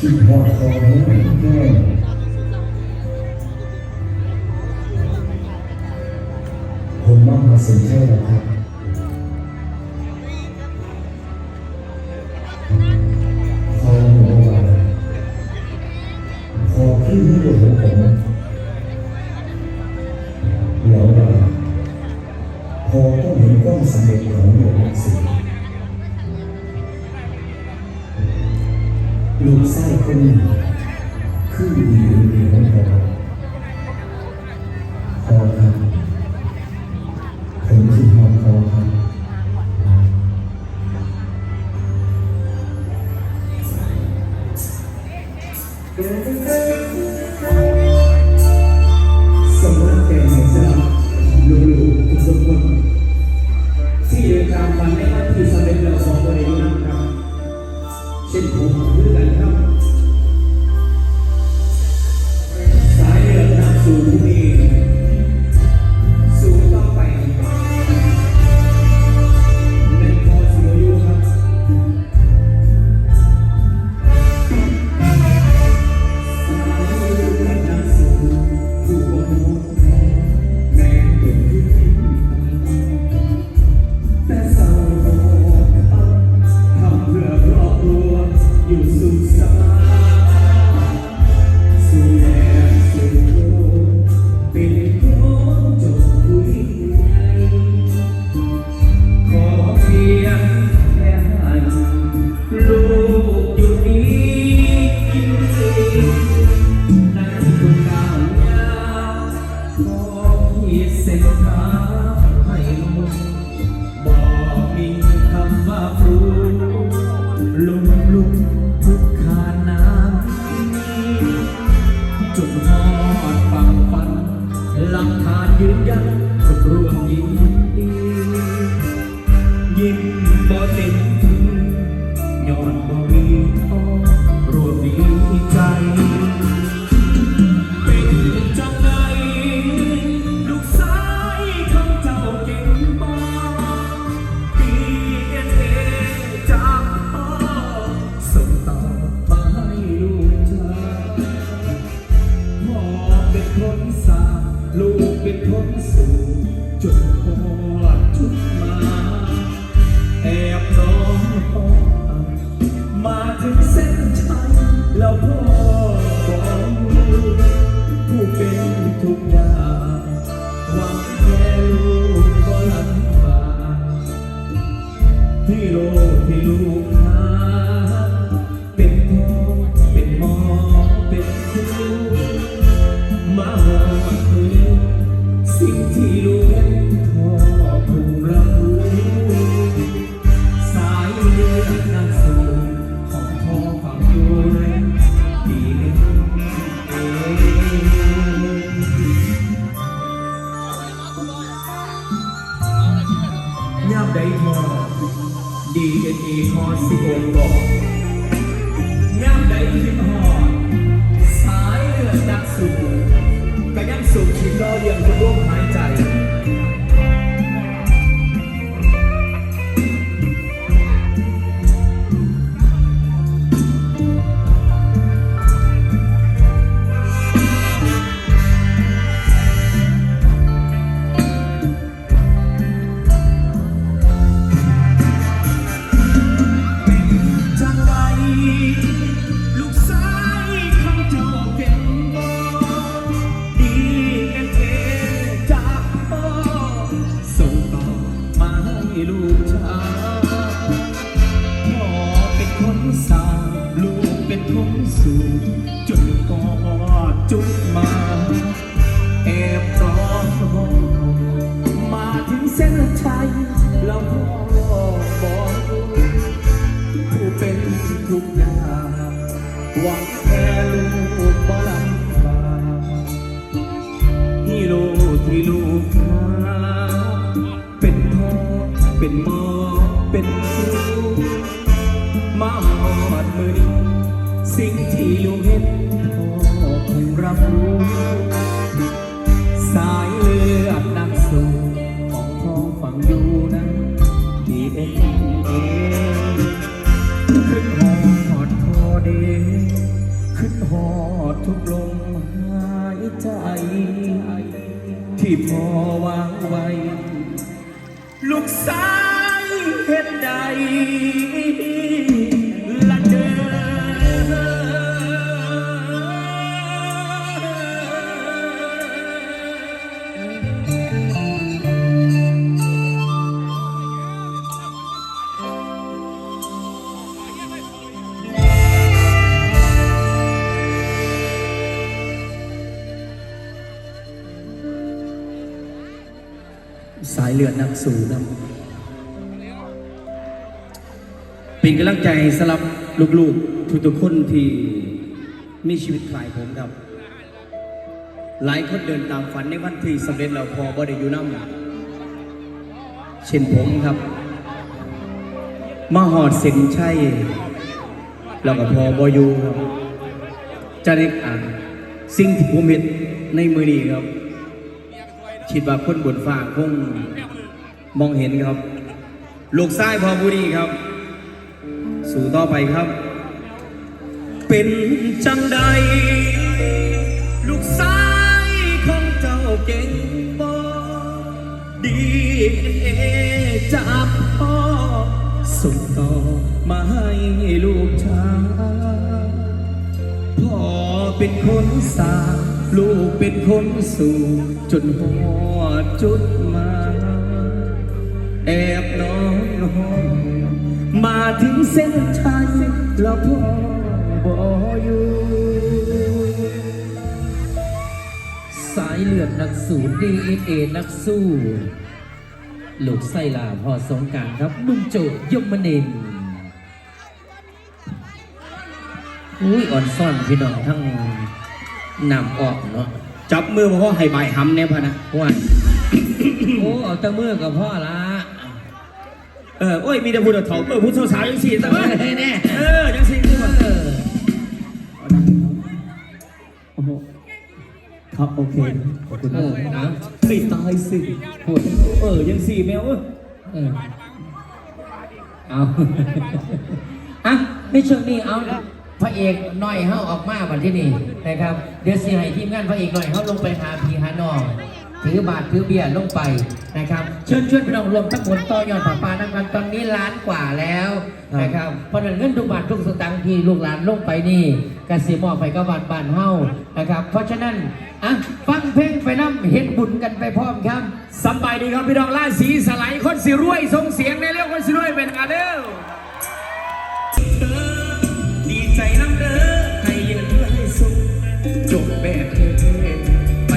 ที่พอคอแห้แห้งผมว่ามาสนใจนะครับ คือดีดีของพอพอครับผมคือพอพอครับสำนักแก่แห่งสลับลูกๆทุกคนที่เดินตามวันในวันที่สำเร็จแล้วของบริวารครับเช่นผมด้วยกันครับ หลักฐานยืนยันสุดรวมยินดียิ้มบ่เต็มย้อนบ่มีท้อรวมดีใจ ลูกก็ลำบากที่โลกที่ลูก ย่ำใดพอดีเอ็นเอพอสิบองบอกย่ำใดที่พอสายเลือดนักสู้ก็ยังสูบฉีดรอเลี้ยงคนร่วมหายใจ พ่อเป็นคนสางลูกเป็นคนสูงจนกอดจุดมา สิ่งที่ลูกเห็นพ่อคงรับรู้ สายเลือดนักสู้ของพ่อฝังอยู่นั้นดีเอ็นเอขึ้นหอดพอเดขึ้นหอดทุกลมหายใจ ที่พ่อวางไว้ เลือดนักสู้นะเป็นกำลังใจสำหรับลูกๆ ทุกๆคนที่มีชีวิตคลายผมครับ หลายคนเดินตามฝันในวันที่สำเร็จแล้วพอบ่ได้อยู่น้ำเช่นผมครับมาหอดเส้นชัยแล้วก็พอบ่อยู่ครับจะได้อ่านสิ่งที่ผมเห็นในมือนี้ครับ คิดว่าคนบนฟ้าคงมองเห็นครับ ลูกชายพอบุรีครับ สู่ต่อไปครับ เป็นจังใด ลูกชายของเจ้าเก่งบ่ดีเอจากพ่อส่งต่อมาให้ลูกชายพ่อเป็นคนสร้าง ลูกเป็นคนสู่จนหอดจุดมา แอบนอนห้องมาถึงเส้นชัยแล้วพ่อบ่อยู่ สายเลือดนักสู้ดีเอ็นเอนักสู้ ลูกไส้ลาพอสงการครับนุ่มโจยมนินอุ้ยอ่อนซ่อนพี่น้องทั้ง นำออกเนาะจับมือพ่อให้ใบหำเนี่ยพะนะว่า โอ้เอาแตะมือกับพ่อละเออโอ้ยมีแต่พูดเถ่าเออพูดสาวๆยังสี่แต่เอว่าอแน่เออยังสี่คือว่าเออโอ้โหครับโอเคขอบคุณเอมาอกเอาเฮ้ยตายสิพูดเออยังสี่แมวเออเออเอาอะในช่วงนี้เอา พระเอกหน่อยเฮาออกมาวันที่นี่นะครับ เดี๋ยวสิให้ทีมงานพระเอกหน่อยเฮาลงไปหาพี่หาน้องถือบาทถือเบียร์ลงไปนะครับเชิญชวนพี่น้องรวมทั้งหมดต่อยอดผ่าปาน้ำกันตอนนี้ล้านกว่าแล้วนะครับเพราะนั้นเงินทุกบาททุกสตางค์ที่ลูกหลานลงไปนี่กสิมอบไปก็บานบานเฮานะครับ เพราะฉะนั้นอะฟังเพลงไปน้ำเฮ็ดบุญกันไปพร้อมครับสบายดีครับพี่น้องล่าสีสไลด์คนสิรวยส่งเสียงในเรื่องคนสิรวยเป็น